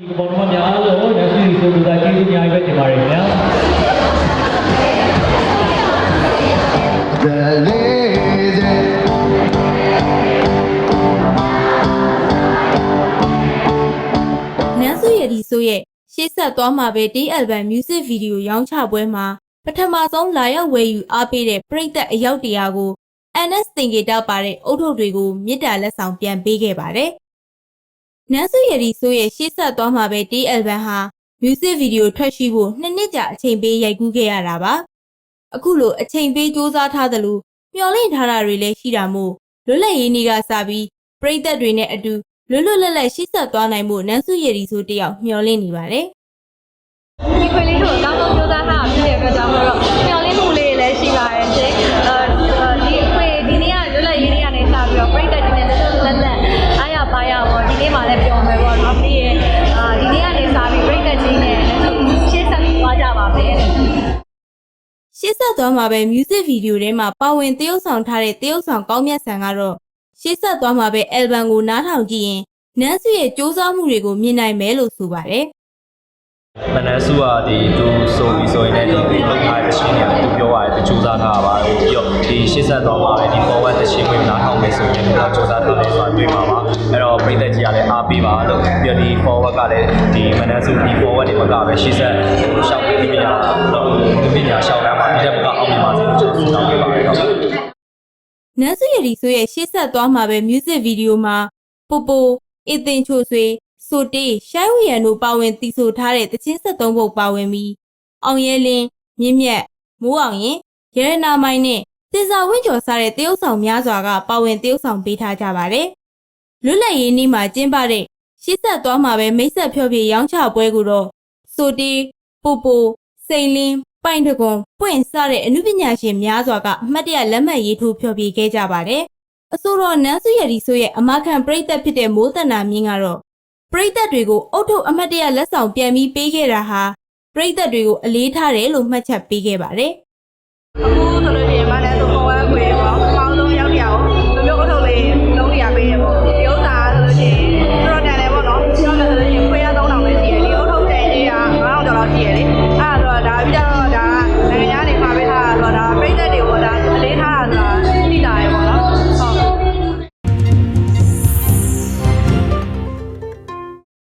ဒီပေါ်မှာများလို့လက်ရှိဆိုလူသားကျေးဇူးအများကြီးပဲတင်ပါတယ်ခင်ဗျာ The lady နန်းစုရည်ဒီဆိုရဲ့ရှေ့ဆက်သွားမှာပဲဒီ album music video ရောင်းချပွဲမှာပထမဆုံးလာရောက်ဝယ်ယူအားပေးတဲ့ပရိသတ်အယောက်တရာကို NS သင်္ကေတပါတဲ့အုတ်ထုတ်တွေကိုမြစ်တာလက်ဆောင်ပြန်ပေးခဲ့ပါတယ်။ နန်းစုရည်ဒီဆိုရဲ့ရှေ့ဆက်သွားမှာပဲဒီ album ဟာ music video ထွက်ရှိဖို့နှစ်နှစ်ကြာအချိန်ပေးရိုက်ကူးခဲ့ရတာပါ။အခုလိုအချိန်ပေးစ조사ထားသလိုမျှော်လင့်ထားတာတွေလည်းရှိတာမို့လွတ်လပ်ရေးနေ့ကစပြီးပရိသတ်တွေနဲ့အတူလွတ်လွတ်လပ်လပ်ရှိဆက်သွားနိုင်မှုနန်းစုရည်ဒီဆိုတယောက်မျှော်လင့်နေပါတယ်။ဒီခွေလေးကိုအကောင်းဆုံးကြိုးစားထားတာဖြစ်တဲ့အတွက်ကြောင့်မို့လို့မျှော်လင့်မှုလေး ဆက်သွားမှာပဲ music video ထဲမှာပါဝင်သရုပ်ဆောင်ထားတဲ့သရုပ်ဆောင်ကောင်းမြတ်ဆန်ကတော့ရှေ့ဆက်သွားမှာပဲ album ကိုနားထောင်ကြည့်ရင်နန်းစုရဲ့စ조사မှုတွေကိုမြင်နိုင်မယ်လို့ဆိုပါတယ်မနက်စုကဒီသူဆိုပြီးဆိုရင်လည်းဒီလောက်ထားတဲ့ချင်းတွေကသူပြောရတယ်သူစူးစမ်းထားတာပါပြီးတော့ဒီရှေ့ဆက်သွားမှာပဲဒီ forward တဲ့ချင်းကိုနားထောင်မယ်ဆိုရင်လည်းစူးစမ်းထားတယ်ဆိုတာတွေ့မှာပါအဲ့တော့ပြည်သက်ကြီးကလည်းအားပေးပါလို့ပြီးတော့ဒီ forward ကလည်းဒီမနက်စုဒီ forward တွေမကပဲရှေ့ဆက်ရှောက်ပြီးပညာတော့ဒီပညာရှောက်လ မ်းမှာဒီတက်မကအောင်မြင်ပါစေလို့ကျွန်တော်ဆုတောင်းပေးပါတယ်တော့နန်းစုရည်ဒီဆိုရဲ့ရှေ့ဆက်သွားမှာပဲ music video မှာပိုပိုအစ်တင်ချိုဆွေဆိုတေးရှိုင်းဝီရန်တို့ပါဝင်တည်ဆိုထားတဲ့တချင်း73ပုတ်ပါဝင်ပြီးအောင်ရဲလင်းမြင့်မြတ်မိုးအောင်ရင်ရရနာမိုင်းနဲ့တင်စာဝင်းကျော်စားတဲ့တရုတ်ဆောင်များစွာကပါဝင်တရုတ်ဆောင်ပေးထားကြပါတယ်။လွတ်လပ်ရေးနေ့မှာကျင်းပတဲ့ရှေ့ဆက်သွားမှာပဲမိတ်ဆက်ဖြောပြရောင်းချပွဲကိုတော့ဆိုတေးပိုပိုစိန်လင်း ပိုင်တကွန်ပွင့်စတဲ့အမှုပညာရှင်များစွာကအမှတ်တရလက်မှတ်ရေးထိုးဖြောပြခဲ့ကြပါတယ်။အဆိုတော်နန်းစုရည်ဆိုရဲ့အမခံပရိသတ်ဖြစ်တဲ့မိုးတနာမြင့်ကတော့ပရိသတ်တွေကိုအုတ်ထုတ်အမှတ်တရလက်ဆောင်ပြန်ပြီးပေးခဲ့တာဟာပရိသတ်တွေကိုအလေးထားတယ်လို့မှတ်ချက်ပေးခဲ့ပါတယ်။အခုဆိုလို့ရှိရင်မလည်းဆိုပေါ်ဝဲခွေပေါ့